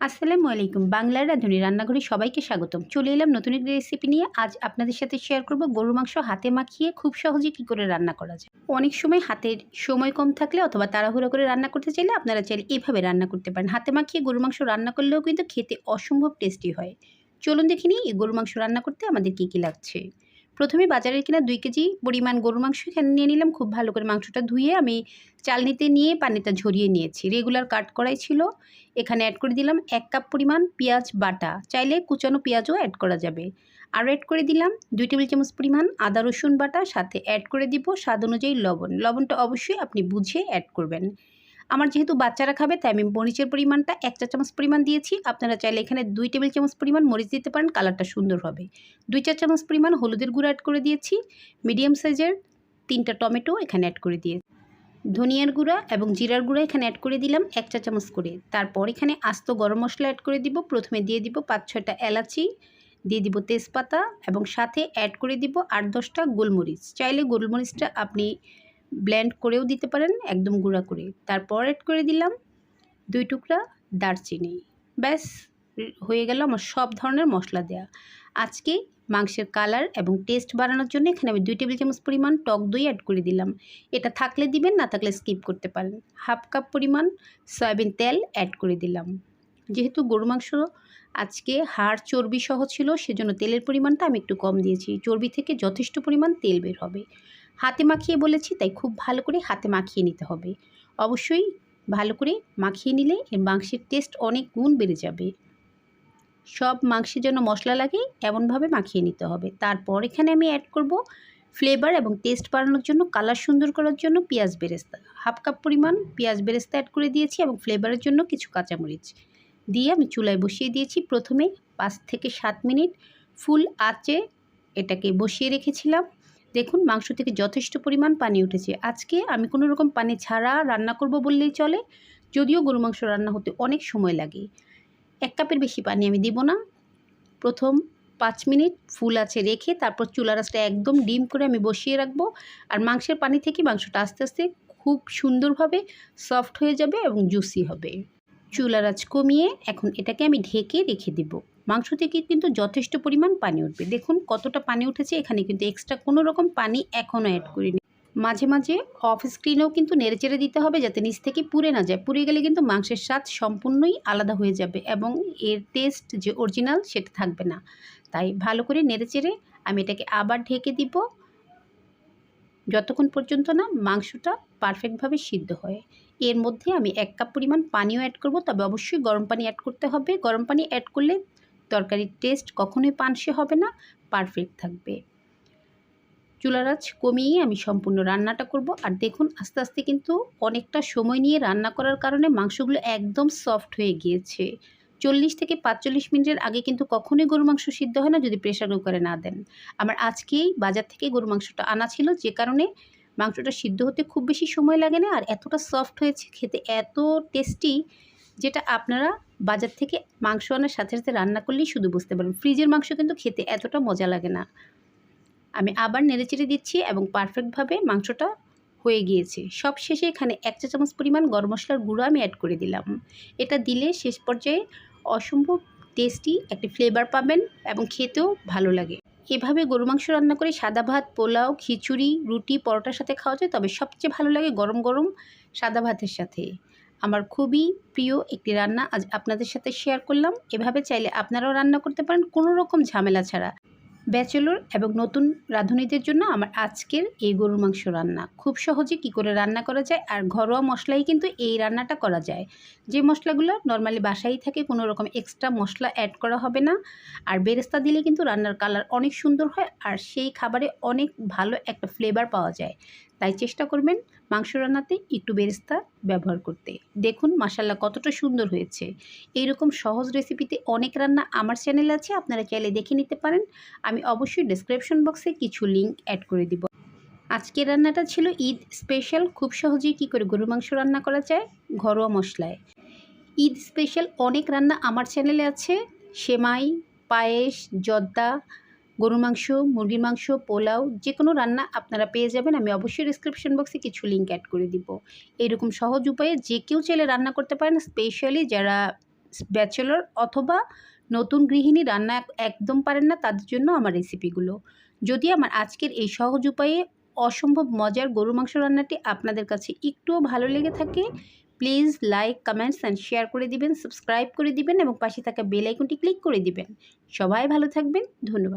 আসসালামু আলাইকুম। বাংলার রাঁধুনি রান্নাঘরে সবাইকে স্বাগতম। চলে এলাম নতুন একটি রেসিপি নিয়ে। আজ আপনাদের সাথে শেয়ার করব গরুর মাংস হাতে মাখিয়ে খুব সহজে কী করে রান্না করা যায়। অনেক সময় হাতের সময় কম থাকলে অথবা তাড়াহুড়ো করে রান্না করতে চাইলে আপনারা চাইলে এভাবে রান্না করতে পারেন। হাতে মাখিয়ে গরুর মাংস রান্না করলেও কিন্তু খেতে অসম্ভব টেস্টি হয়। চলুন দেখে নিই এই গরুর মাংস রান্না করতে আমাদের কী কী লাগছে। প্রথমে বাজারের কিনা দুই কেজি পরিমাণ গরুর মাংস এখানে নিয়ে নিলাম। খুব ভালো করে মাংসটা ধুয়ে আমি চালনিতে নিয়ে পানিটা ঝরিয়ে নিয়েছি। রেগুলার কাট করাই ছিল। এখানে অ্যাড করে দিলাম এক কাপ পরিমাণ পেঁয়াজ বাটা। চাইলে কুচানো পেঁয়াজও অ্যাড করা যাবে। আরও অ্যাড করে দিলাম দুই টেবিল চামচ পরিমাণ আদা রসুন বাটা। সাথে অ্যাড করে দিব স্বাদ অনুযায়ী লবণ। লবণটা অবশ্যই আপনি বুঝে অ্যাড করবেন। আমার যেহেতু বাচ্চারা খাবে, তাই আমি মরিচের পরিমাণটা এক চা চামচ পরিমাণ দিয়েছি। আপনারা চাইলে এখানে দুই টেবিল চামচ পরিমাণ মরিচ দিতে পারেন, কালারটা সুন্দর হবে। দুই চা চামচ পরিমাণ হলুদের গুঁড়ো অ্যাড করে দিয়েছি। মিডিয়াম সাইজের তিনটা টমেটো এখানে অ্যাড করে দিয়ে ধনিয়ার গুঁড়া এবং জিরার গুঁড়া এখানে অ্যাড করে দিলাম এক চা চামচ করে। তারপর এখানে আস্ত গরম মশলা অ্যাড করে দিব। প্রথমে দিয়ে দিব পাঁচ, ছয়টা এলাচি, দিয়ে দিব তেজপাতা এবং সাথে অ্যাড করে দিব আট, দশটা গোলমরিচ। চাইলে গোলমরিচটা আপনি ব্লেন্ড করেও দিতে পারেন, একদম গুঁড়া করে। তারপর অ্যাড করে দিলাম দুই টুকরা দারচিনি। ব্যাস, হয়ে গেল আমার সব ধরনের মশলা দেয়া। আজকে মাংসের কালার এবং টেস্ট বাড়ানোর জন্য এখানে আমি দুই টেবিল চামচ পরিমাণ টক দই অ্যাড করে দিলাম। এটা থাকলে দিবেন, না থাকলে স্কিপ করতে পারেন। হাফ কাপ পরিমাণ সয়াবিন তেল অ্যাড করে দিলাম। যেহেতু গরু মাংস, আজকে হাড় চর্বি সহ ছিল, সেজন্য তেলের পরিমাণটা আমি একটু কম দিয়েছি। চর্বি থেকে যথেষ্ট পরিমাণ তেল বের হবে। হাতে মাখিয়ে বলেছি, তাই খুব ভালো করে হাতে মাখিয়ে নিতে হবে। অবশ্যই ভালো করে মাখিয়ে নিলে এর মাংসের টেস্ট অনেক গুণ বেড়ে যাবে। সব মাংসের জন্য মশলা লাগে, এমনভাবে মাখিয়ে নিতে হবে। তারপর এখানে আমি অ্যাড করব ফ্লেভার এবং টেস্ট বাড়ানোর জন্য কালার সুন্দর করার জন্য পেঁয়াজ বেরেস্তা। হাফ কাপ পরিমাণ পেঁয়াজ বেরেস্তা অ্যাড করে দিয়েছি এবং ফ্লেভারের জন্য কিছু কাঁচামরিচ। দিয়ে আমি চুলায় বসিয়ে দিয়েছি, প্রথমে পাঁচ থেকে সাত মিনিট। ফুল আঁচে এটাকে বসিয়ে রেখেছিলাম। দেখুন, মাংস থেকে যথেষ্ট পরিমাণ পানি উঠেছে। আজকে আমি কোনো রকম পানি ছাড়া রান্না করব বললেই চলে, যদিও গরু মাংস রান্না হতে অনেক সময় লাগে। এক কাপের বেশি পানি আমি দিব না। প্রথম পাঁচ মিনিট ফুল আছে রেখে তারপর চুলা রাসটা একদম ডিম করে আমি বসিয়ে রাখব। আর মাংসের পানি থেকে মাংসটা আস্তে আস্তে খুব সুন্দরভাবে সফট হয়ে যাবে এবং জুসি হবে। চুলার আঁচ কমিয়ে এখন এটাকে আমি ঢেকে রেখে দেব। মাংস থেকে কিন্তু যথেষ্ট পরিমাণ পানি উঠবে। দেখুন কতটা পানি উঠেছে, এখানে কিন্তু এক্সট্রা কোনো রকম পানি এখনও অ্যাড করিনি। মাঝে মাঝে অফ স্ক্রিনেও কিন্তু নেড়েচেড়ে দিতে হবে যাতে নিচ থেকে পুড়ে না যায়। পুড়ে গেলে কিন্তু মাংসের স্বাদ সম্পূর্ণই আলাদা হয়ে যাবে এবং এর টেস্ট যে অরিজিনাল সেটা থাকবে না। তাই ভালো করে নেড়েচেড়ে আমি এটাকে আবার ঢেকে দিব। যতক্ষণ পর্যন্ত না মাংসটা পারফেক্টভাবে সিদ্ধ হয়। এর মধ্যে আমি এক কাপ পরিমাণ পানিও অ্যাড করব। তবে অবশ্যই গরম পানি অ্যাড করতে হবে। গরম পানি অ্যাড করলে তরকারির টেস্ট কখনোই পানসে হবে না পারফেক্ট থাকবে। চুলার আঁচ কমিয়ে আমি সম্পূর্ণ রান্নাটা করব আর দেখুন আস্তে আস্তে কিন্তু অনেকটা সময় নিয়ে রান্না করার কারণে মাংসগুলো একদম সফট হয়ে গিয়েছে। চল্লিশ থেকে পাঁচচল্লিশ মিনিটের আগে কিন্তু কখনোই গরু মাংস সিদ্ধ হয় না যদি প্রেশার কুকারে না দেন। আমার আজকেই বাজার থেকে গরু মাংসটা আনা ছিল যে কারণে মাংসটা সিদ্ধ হতে খুব বেশি সময় লাগে না আর এতটা সফট হয়েছে, খেতে এত টেস্টি যেটা আপনারা বাজার থেকে মাংস আনার সাথে সাথে রান্না করলেই শুধু বুঝতে পারবেন। ফ্রিজের মাংস কিন্তু খেতে এতটা মজা লাগে না। আমি আবার নেড়েচেড়ে দিচ্ছি এবং পারফেক্টভাবে মাংসটা হয়ে গিয়েছে। সব শেষে এখানে এক চা চামচ পরিমাণ গরম মশলার গুঁড়ো আমি অ্যাড করে দিলাম। এটা দিলে শেষ পর্যায়ে অসম্ভব টেস্টি একটি ফ্লেভার পাবেন এবং খেতেও ভালো লাগে। এভাবে গরু মাংস রান্না করে সাদা ভাত, পোলাও, খিচুড়ি, রুটি, পরোটার সাথে খাওয়া যায়, তবে সবচেয়ে ভালো লাগে গরম গরম সাদা ভাতের সাথে। আমার খুবই প্রিয় একটি রান্না আজ আপনাদের সাথে শেয়ার করলাম। এভাবে চাইলে আপনারাও রান্না করতে পারেন কোনো রকম ঝামেলা ছাড়া। ব্যাচেলর এবং নতুন রাঁধুনিদের জন্য আমার আজকের এই গরুর মাংস রান্না। খুব সহজে কি করে রান্না করা যায় আর ঘরোয়া মশলাই কিন্তু এই রান্নাটা করা যায়। যে মশলাগুলো নর্মালি বাসায় থাকে কোনো রকম এক্সট্রা মশলা অ্যাড করা হবে না। আর বেরেস্তা দিলে কিন্তু রান্নার কালার অনেক সুন্দর হয় আর সেই খাবারে অনেক ভালো একটা ফ্লেভার পাওয়া যায়। তাই চেষ্টা করবেন মাংস রান্নাতে একটু বেরেস্তা ব্যবহার করতে। দেখুন মাসাল্লাহ কতটা সুন্দর হয়েছে। এইরকম সহজ রেসিপিতে অনেক রান্না আমার চ্যানেল আছে, আপনারা চাইলে দেখে নিতে পারেন। আমি অবশ্যই ডিসক্রিপশন বক্সে কিছু লিঙ্ক অ্যাড করে দিব। আজকের রান্নাটা ছিল ঈদ স্পেশাল খুব সহজেই কী করে গরু মাংস রান্না করা যায়? ঘরোয়া মশলায়। ঈদ স্পেশাল অনেক রান্না আমার চ্যানেলে আছে। সেমাই, পায়েস, জর্দা গরুর মাংস, মুরগির মাংস, পোলাও যে কোনো রান্না আপনারা পেয়ে যাবেন। আমি অবশ্যই ডিসক্রিপশন বক্সে কিছু লিঙ্ক অ্যাড করে দিব। এরকম সহজ উপায়ে যে কেউ চাইলে রান্না করতে পারেন স্পেশালি যারা ব্যাচেলর অথবা নতুন গৃহিণী রান্না একদম পারেন না, তাদের জন্য আমার রেসিপিগুলো যদি আমার আজকের এই সহজ উপায়ে অসম্ভব মজার গরু মাংস রান্নাটি আপনাদের কাছে একটুও ভালো লেগে থাকে please like comments and share করে দিবেন সাবস্ক্রাইব করে দিবেন এবং পাশে থাকা বেল আইকনটি ক্লিক করে দিবেন। সবাই ভালো থাকবেন, ধন্যবাদ।